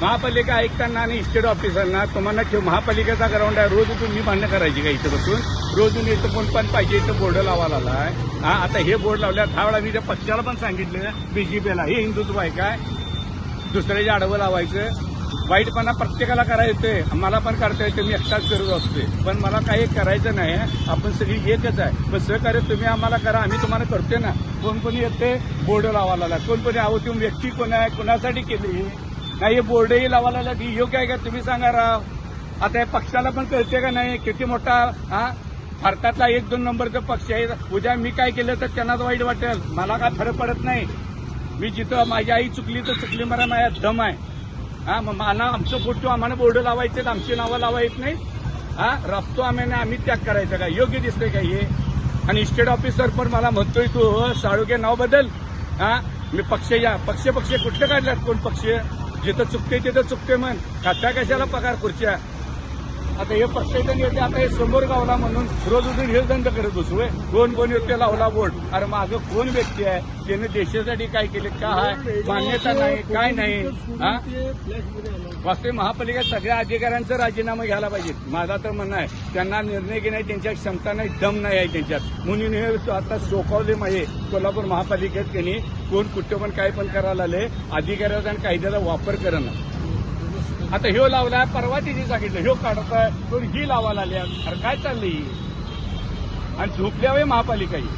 महापालिका आयुक्तांना आणि इस्टेट ऑफिसरना तुम्हाला ठेव महापालिकेचा ग्राउंड आहे. रोज तुम्ही भांडणं करायची का इथं बसून? रोज इथं कोण पण पाहिजे इथं बोर्ड लावायला आलाय हा आता हे बोर्ड लावल्या दहा वेळा मी त्या पक्षाला पण सांगितलं बीजेपीला हे हिंदुत्व आहे काय? दुसऱ्याच्या आडवं लावायचं. वाईटपणा प्रत्येकाला करायला येते मला पण करता येते मी एकटाच करत असते पण मला काही करायचं नाही आपण सगळी एकच आहे. पण सहकार्य तुम्ही आम्हाला करा आम्ही तुम्हाला करतोय ना. कोण कोणी येते बोर्ड लावायला लागला. कोण कोणी आहो तुम्ही व्यक्ती कोण आहे कोणासाठी केली नाही हे बोर्डही लावायला लागली. योग्य आहे का? तुम्ही सांगा राव. आता या पक्षाला पण कळते का नाही? किती मोठा हा? भारतातला एक दोन नंबरचा पक्ष आहे. उद्या मी काय केलं तर त्यांनाच वाईट वाटेल. मला काय फरक पडत नाही. मी जिथं माझी आई चुकली तर चुकली मला माझ्या दम आहे. हा मग मला आमचं फोटो आम्हाला बोर्ड लावायचे आमची नावं लावायच नाही हा रफ्तो आम्ही आम्ही त्याग करायचं का योग्य दिसतंय का हे? आणि इस्टेट ऑफिसर पण मला म्हणतोय तू हो, साळुके नाव बदल. हा मी पक्ष या पक्ष पक्ष कुठले काढल्यात कोण पक्ष? जिथं चुकते तिथं चुकते म्हण. खाता कशाला पगार खुर्च्या? आता हे प्रत्येक जण येते आता हे समोर गावला म्हणून रोज उठून हे दंड करत बसू होय. कोण कोण येते लावला बोट अरे माझं कोण व्यक्ती आहे? त्याने देशासाठी काय केले? काय मान्यता नाही काय नाही हा? वास्तविक महापालिका सगळ्या अधिकाऱ्यांचा राजीनामा घ्यायला पाहिजे. माझा तर म्हणणं आहे त्यांना निर्णय घेण्याची त्यांच्या क्षमता नाही दम नाही आहे त्यांच्यात. म्हणून हे आता सोकावले माहे कोल्हापूर महापालिकेत त्यांनी कोण कुठं पण काय पण करायला आले अधिकाऱ्याचा आणि कायद्याचा वापर करणं. आता ह्यो लावलाय परवा तिने सांगितलं ह्यो काढताय तो ही लावायला आल्या अरे काय चाललंय आणि झोपल्यावे महापालिका ही.